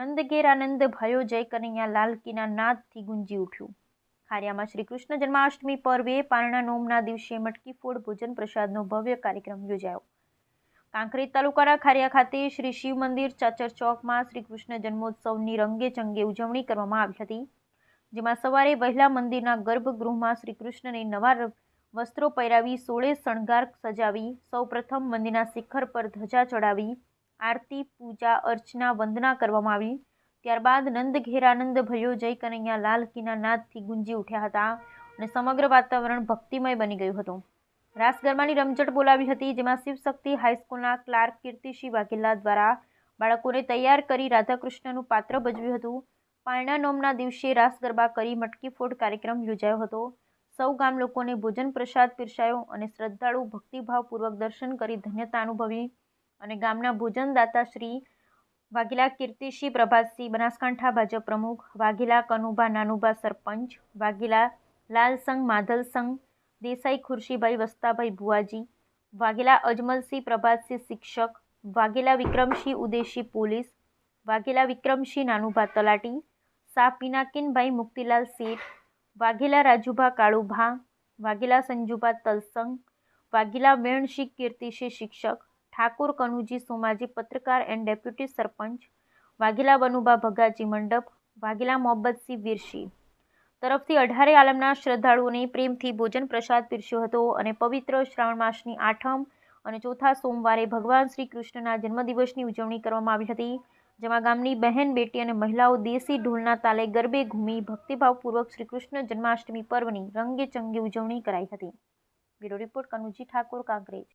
નંદ ઘેર આનંદ ભયો જય કનૈયા લાલ કીના નાદથી ગુંજી ઉઠ્યું. ખારિયામાં શ્રી કૃષ્ણ જન્માષ્ટમી પર્વે પારણા નોમના દિવસે મટકી ફોડ ભોજન પ્રસાદનો ભવ્ય કાર્યક્રમ યોજાયો. કાંકરેજ તાલુકાના ખારિયા ખાતે શ્રી શિવ મંદિર ચાચર ચોકમાં શ્રી કૃષ્ણ જન્મોત્સવની રંગે ચંગે ઉજવણી કરવામાં આવી હતી, જેમાં સવારે વહેલા મંદિરના ગર્ભગૃહમાં શ્રી કૃષ્ણને નવા વસ્ત્રો પહેરાવી સોળે શણગાર સજાવી, સૌપ્રથમ મંદિરના શિખર પર ધજા ચડાવી આરતી, પૂજા, અર્ચના, વંદના કરવામાં આવી. ત્યારબાદ નંદ ઘેરાનંદ ભયો જય કનૈયા લાલ કીના નાદથી ગુંજી ઉઠ્યા હતા અને સમગ્ર વાતાવરણ ભક્તિમય બની ગયું હતું. રાસ ગરબાની રમઝટ બોલાવી હતી, જેમાં શિવશક્તિ હાઈસ્કૂલના ક્લાર્ક કીર્તિસિંહ વાઘેલા દ્વારા બાળકોને તૈયાર કરી રાધાકૃષ્ણનું પાત્ર ભજવ્યું હતું. પારણા નોમના દિવસે રાસ ગરબા કરી મટકી ફોડ કાર્યક્રમ યોજાયો હતો. સૌ ગામ લોકોને ભોજન પ્રસાદ પીરસાયો અને શ્રદ્ધાળુ ભક્તિભાવપૂર્વક દર્શન કરી ધન્યતા અનુભવી. અને ગામના ભોજનદાતા શ્રી વાઘેલા કીર્તિસિંહ પ્રભાતસિંહ, બનાસકાંઠા ભાજપ પ્રમુખ વાઘેલા કનુભા, નાનુભા સરપંચ વાઘેલા લાલસંગ માધલસંગ દેસાઈ ખુરશીભાઈ વસ્તાભાઈ ભુવાજી, વાઘેલા અજમલસિંહ પ્રભાતસિંહ શિક્ષક, વાઘેલા વિક્રમસિંહ ઉદેશી પોલીસ, વાઘેલા વિક્રમસિંહ નાનુભા તલાટી, સા પિનાકિનભાઈ મુક્તિલાલ શેઠ, વાઘેલા રાજુભા કાળુભા, વાઘેલા સંજુભા તલસંગ, વાઘેલા વેણસિંહ કીર્તિસિંહ શિક્ષક ઠાકોર કનુજી સોમાજી પત્રકાર એન્ડ ડેપ્યુટી સરપંચ, વાઘેલા વનુભા ભગાજી મંડપ, વાઘેલા મોહબ્બતસિંહ વીરશી તરફથી અઢારે આલમના શ્રદ્ધાળુઓને પ્રેમથી ભોજન પ્રસાદ પીરસ્યો હતો અને પવિત્ર શ્રાવણ માસની આઠમ અને ચોથા સોમવારે ભગવાન શ્રી કૃષ્ણના જન્મદિવસની ઉજવણી કરવામાં આવી હતી, જેમાં ગામની બહેન, બેટી અને મહિલાઓ દેશી ઢોલના તાલે ગરબે ઘૂમી ભક્તિભાવપૂર્વક શ્રી કૃષ્ણ જન્માષ્ટમી પર્વની રંગે ચંગે ઉજવણી કરાઈ હતી. Bureau report Kanuji Thakor, Kankrej.